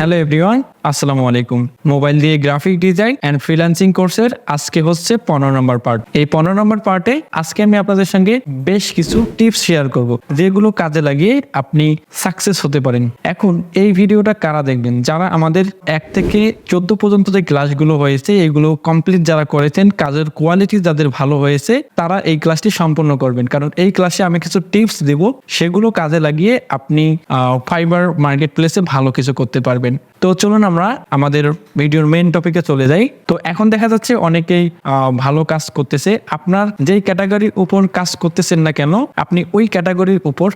Hello everyone আসসালামু আলাইকুম mobile দিয়ে গ্রাফিক ডিজাইন অ্যান্ড ফ্রিল্যান্সিং কোর্সের আজকে হচ্ছে পনেরো নম্বর পার্ট এই পনেরো নম্বর পার্টে আজকে আমি আপনাদের সঙ্গে বেশ কিছু টিপস শেয়ার করব, যেগুলো কাজে লাগিয়ে আপনি সাকসেস হতে পারেন। এখন এই ভিডিওটা কারা দেখবেন? যারা আমাদের এক থেকে চোদ্দ পর্যন্ত যে ক্লাসগুলো হয়েছে, এগুলো কমপ্লিট যারা করেছেন, কাজের কোয়ালিটি যাদের ভালো হয়েছে, তারা এই ক্লাসটি সম্পূর্ণ করবেন। কারণ এই ক্লাসে আমি কিছু টিপস দেব, সেগুলো কাজে লাগিয়ে আপনি ফাইবার মার্কেট প্লেসে ভালো কিছু করতে পারবেন। তো চলুন আমরা আমাদের ভিডিওর মেইন টপিকে চলে যাই। তো এখন দেখা যাচ্ছে অনেকেই ভালো কাজ করতেছে। আপনার যেই ক্যাটাগরির উপর কাজ করতেছেন না কেন, আপনি ওই ক্যাটাগরির উপর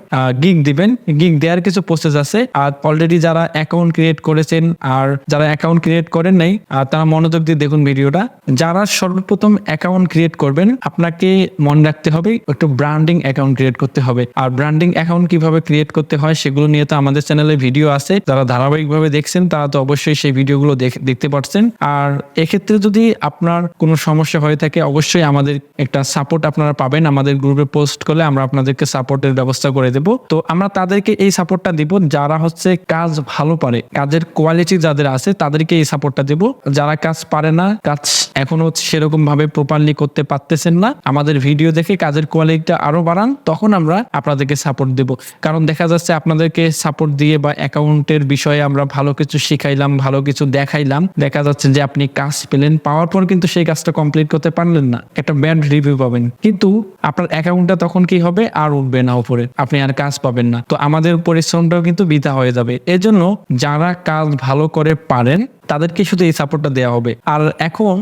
গিগ দিবেন। গিগ দেওয়ার কিছু প্রসেস আছে। আর অলরেডি যারা অ্যাকাউন্ট ক্রিয়েট করেছেন আর যারা অ্যাকাউন্ট ক্রিয়েট করেন নাই তারা মনোযোগ দিয়ে দেখুন ভিডিওটা। যারা সর্বপ্রথম অ্যাকাউন্ট ক্রিয়েট করবেন, আপনাকে মনে রাখতে হবে, একটু ব্র্যান্ডিং অ্যাকাউন্ট ক্রিয়েট করতে হবে। আর ব্র্যান্ডিং অ্যাকাউন্ট কীভাবে ক্রিয়েট করতে হয়, সেগুলো নিয়ে তো আমাদের চ্যানেলে ভিডিও আছে। যারা ধারাবাহিকভাবে দেখছেন, তারা তো অবশ্যই সেই ভিডিওগুলো দেখ- দেখতে পাচ্ছেন আর এক্ষেত্রে যদি আপনার কোনো সমস্যা হয়ে থাকে, অবশ্যই আমাদের একটা সাপোর্ট আপনারা পাবেন। আমাদের গ্রুপে পোস্ট করলে আমরা আপনাদেরকে সাপোর্টের ব্যবস্থা করে দেব। তো আমরা তাদেরকে এই সাপোর্টটা দিব। যারা হচ্ছে কাজ ভালো পারে, কাজের কোয়ালিটি যাদের আছে, তাদেরকে এই সাপোর্টটা দেব। যারা কাজ পারে না, কাজ এখনও সেরকম ভাবে প্রপারলি করতে পারতেছেন না, আমাদের ভিডিও দেখে কাজের কোয়ালিটিটা আরও বাড়ান, তখন আমরা আপনাদেরকে সাপোর্ট দেব। কারণ দেখা যাচ্ছে, আপনাদেরকে সাপোর্ট দিয়ে বা অ্যাকাউন্টের বিষয়ে আমরা ভালো কিছু শিখাইলাম, ভালো কিছু দেখাইলাম। দেখা যাচ্ছে যে আপনি কাজ পেলেন, পাওয়ার পর কিন্তু সেই কাজটা কমপ্লিট করতে পারলেন না। একটা ব্যান্ড রিভিউ পাবেন। কিন্তু আপনার অ্যাকাউন্টটা তখন কি হবে? আর উঠবে না উপরে। আপনি আর কাজ পাবেন না। তো আমাদের পরিশ্রমটাও কিন্তু বৃথা হয়ে যাবে। এজন্য যারা কাজ ভালো করে পারেন তাদেরকে শুধু এই সাপোর্টটা দেওয়া হবে। আর এখন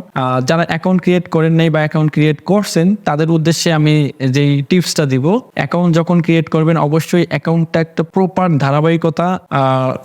যারা অ্যাকাউন্ট ক্রিয়েট করেন নাই বা অ্যাকাউন্ট ক্রিয়েট করছেন, তাদের উদ্দেশ্যে আমি যেই টিপসটা দিব অ্যাকাউন্ট যখন ক্রিয়েট করবেন, অবশ্যই অ্যাকাউন্টটা একটা প্রপার ধারাবাহিকতা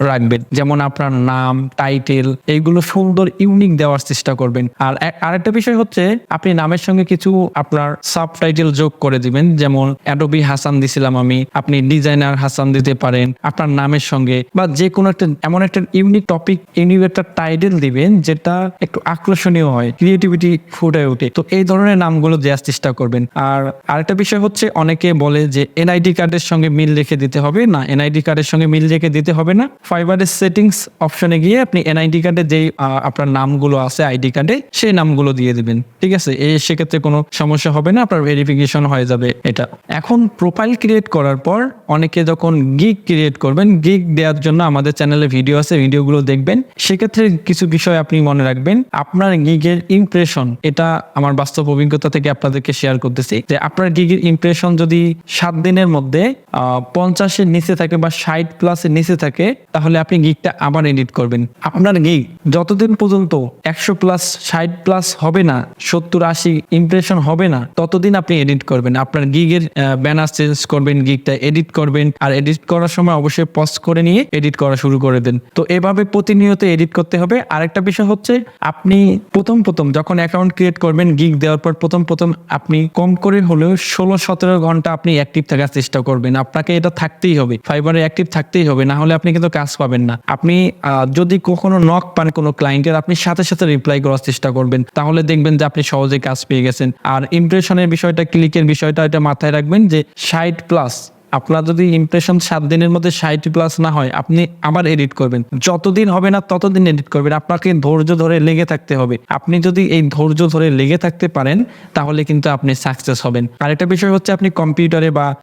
রাখবেন। যেমন আপনার নাম টাইটেল এইগুলো সুন্দর ইউনিক দেওয়ার চেষ্টা করবেন। আর আরেকটা বিষয় হচ্ছে, আপনি নামের সঙ্গে কিছু আপনার সাব টাইটেল যোগ করে দিবেন। যেমন অ্যাডোবি হাসান দিছিলাম আমি, আপনি ডিজাইনার হাসান দিতে পারেন আপনার নামের সঙ্গে। বা যে কোনো একটা, এমন একটা ইউনিক টপিক ইউনিক একটা টাইটেল দিবেন, যেটা একটু আকর্ষণীয় হয় ক্রিয়েটিভিটি ফুটে ওঠে। তো এই ধরনের নামগুলো দেওয়ার চেষ্টা করবেন। আর আরেকটা বিষয় হচ্ছে, অনেকে বলে যে এনআইডি কার্ডের সঙ্গে মিল রেখে দিতে হবে। না এনআইডি কার্ডের সঙ্গে মিল রেখে দিতে হবে না। ফাইবারের সেটিংস অপশনে গিয়ে আপনি এনআইডি কার্ডে যেই আপনার নামগুলো আছে আইডি কার্ডে সেই নামগুলো দিয়ে দিবেন। ঠিক আছে? এই সেক্ষেত্রে কোনো সমস্যা হবে না, আপনার ভেরিফিকেশন হয়ে যাবে এটা। এখন প্রোফাইল ক্রিয়েট করার পর, অনেকে যখন গিগ ক্রিয়েট করবেন গিগ দেওয়ার জন্য আমাদের চ্যানেলে ভিডিও আছে ভিডিওগুলো দেখবেন। সেক্ষেত্রে কিছু বিষয় আপনি মনে রাখবেন। আপনার গিগের ইমপ্রেশন এটা আমার বাস্তব অভিজ্ঞতা থেকে আপনাদেরকে শেয়ার করতেছি যে আপনার গিগের ইমপ্রেশন যদি সাত দিনের মধ্যে পঞ্চাশের নিচে থাকে বা ষাট প্লাসের নিচে থাকে, তাহলে আপনি গিগটা আবার এডিট করবেন। আপনার গিগ যতদিন পর্যন্ত একশো প্লাস ষাট প্লাস হবে না, সত্তর, আশি ইমপ্রেশন হবে না, ততদিন আপনি এডিট করবেন। আপনার গিগের ব্যানার চেঞ্জ করবেন গিগটা এডিট করবেন। আর এডিট করার সময় অবশ্যই পজ করে নিয়ে এডিট করা শুরু করে দেন। তো এভাবে প্রতিনিয়ত এডিট করতে হবে। আরেকটা বিষয় হচ্ছে, আপনি প্রথম প্রথম যখন অ্যাকাউন্ট ক্রিয়েট করবেন গিগ দেওয়ার পর প্রথম প্রথম আপনি কম করে হলেও ষোলো সতেরো ঘণ্টা আপনি অ্যাক্টিভ থাকার চেষ্টা করবেন। আপনাকে এটা থাকতেই হবে। ফাইবারে অ্যাক্টিভ থাকতেই হবে, না হলে আপনি কিন্তু কাজ পাবেন না। আপনি যদি কখনো নক পান কোনো ক্লায়েন্টের আপনি সাথে সাথে রিপ্লাই করার চেষ্টা করবেন। তাহলে দেখবেন যে আপনি সহজে কাজ পেয়ে গেছেন। আর ইমপ্রেশনের বিষয়টা ক্লিকের বিষয়টা এটা মাথায় রাখবেন যে ষাট প্লাস আপনার যদি ইমপ্রেশন সাত দিনের মধ্যে ষাট প্লাস না হয়, আপনি আবার এডিট করবেন। যতদিন হবে না ততদিন এডিট করবেন। আপনাকে ধৈর্য ধরে লেগে থাকতে হবে। আপনি যদি এই ধৈর্য ধরে লেগে থাকতে পারেন, তাহলে কিন্তু আপনি সাকসেস হবেন। আরেকটা বিষয় হচ্ছে আপনি কম্পিউটারে বা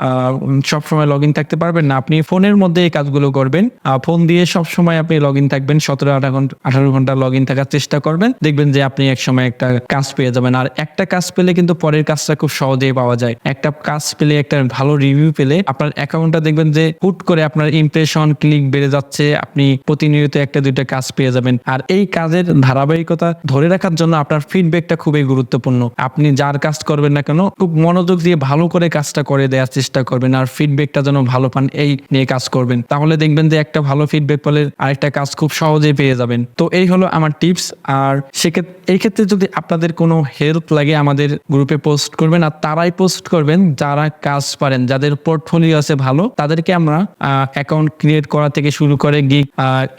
সব সময় লগ ইন থাকতে পারবেন না। আপনি ফোনের মধ্যে এই কাজগুলো করবেন। ফোন দিয়ে সব সময় আপনি লগ ইন থাকবেন। সতেরো, আঠারো ঘণ্টা আঠারো ঘণ্টা লগ ইন থাকার চেষ্টা করবেন। দেখবেন যে আপনি এক সময় একটা কাজ পেয়ে যাবেন। আর একটা কাজ পেলে কিন্তু পরের কাজটা খুব সহজেই পাওয়া যায়। একটা কাজ পেলে একটা ভালো রিভিউ পেলে আপনার অ্যাকাউন্টটা দেখবেন যে হুট করে আপনার ইমপ্রেশন ক্লিক বেড়ে যাচ্ছে, আপনি প্রতিনিয়ত একটা, দুইটা কাজ পেয়ে যাবেন। আর এই কাজের ধারাবাহিকতা ধরে রাখার জন্য আপনার ফিডব্যাকটা খুবই গুরুত্বপূর্ণ। আপনি যার কাজ করবেন না কেন, খুব মনোযোগ দিয়ে ভালো করে কাজটা করে দেওয়ার চেষ্টা করবেন আর ফিডব্যাকটা যেন ভালো পান, এই নিয়ে কাজ করবেন। তাহলে দেখবেন যে একটা ভালো ফিডব্যাক পেলে আরেকটা কাজ খুব সহজেই পেয়ে যাবেন। তো এই হলো আমার টিপস আর সেক্ষেত্রে এই ক্ষেত্রে যদি আপনাদের কোনো হেল্প লাগে, আমাদের গ্রুপে পোস্ট করবেন। আর তারাই পোস্ট করবেন যারা কাজ পারেন, যাদের পোর্টফোলিও পোর্টফোলিও আছে ভালো, তাদেরকে আমরা অ্যাকাউন্ট ক্রিয়েট করা থেকে শুরু করে গিগ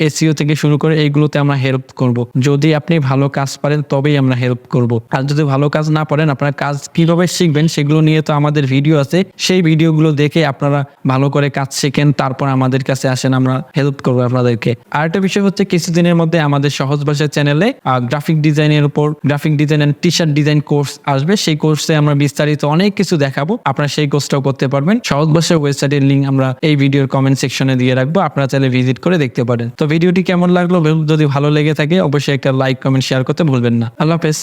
এসিও থেকে শুরু করে এইগুলোতে আমরা হেল্প করব। যদি আপনি ভালো কাজ পারেন, তবেই আমরা হেল্প করব। আর যদি ভালো কাজ না পারেন, আপনারা কাজ কীভাবে শিখবেন সেগুলো নিয়ে তো আমাদের ভিডিও আছে। সেই ভিডিওগুলো দেখে আপনারা ভালো করে কাজ শেখেন, তারপর আমাদের কাছে আসেন, আমরা হেল্প করব আপনাদেরকে। আরেকটা বিষয় হচ্ছে, কিছুদিনের মধ্যে আমাদের সহজ ভাষা চ্যানেলে গ্রাফিক ডিজাইনের উপর graphic design and T shirt design course আসবে। সেই কোর্সে আমরা বিস্তারিত অনেক কিছু দেখাবো। আপনারা সেই কোর্সটাও করতে পারবেন। সহজ ভাষার ওয়েবসাইটের লিঙ্ক আমরা এই ভিডিওর কমেন্ট সেকশনে দিয়ে রাখব, আপনারা চাইলে ভিজিট করে দেখতে পারেন। তো ভিডিওটি কেমন লাগল? যদি ভালো লেগে থাকে, অবশ্যই একটা লাইক কমেন্ট শেয়ার করতে ভুলবেন না। আল্লাহ হাফেজ।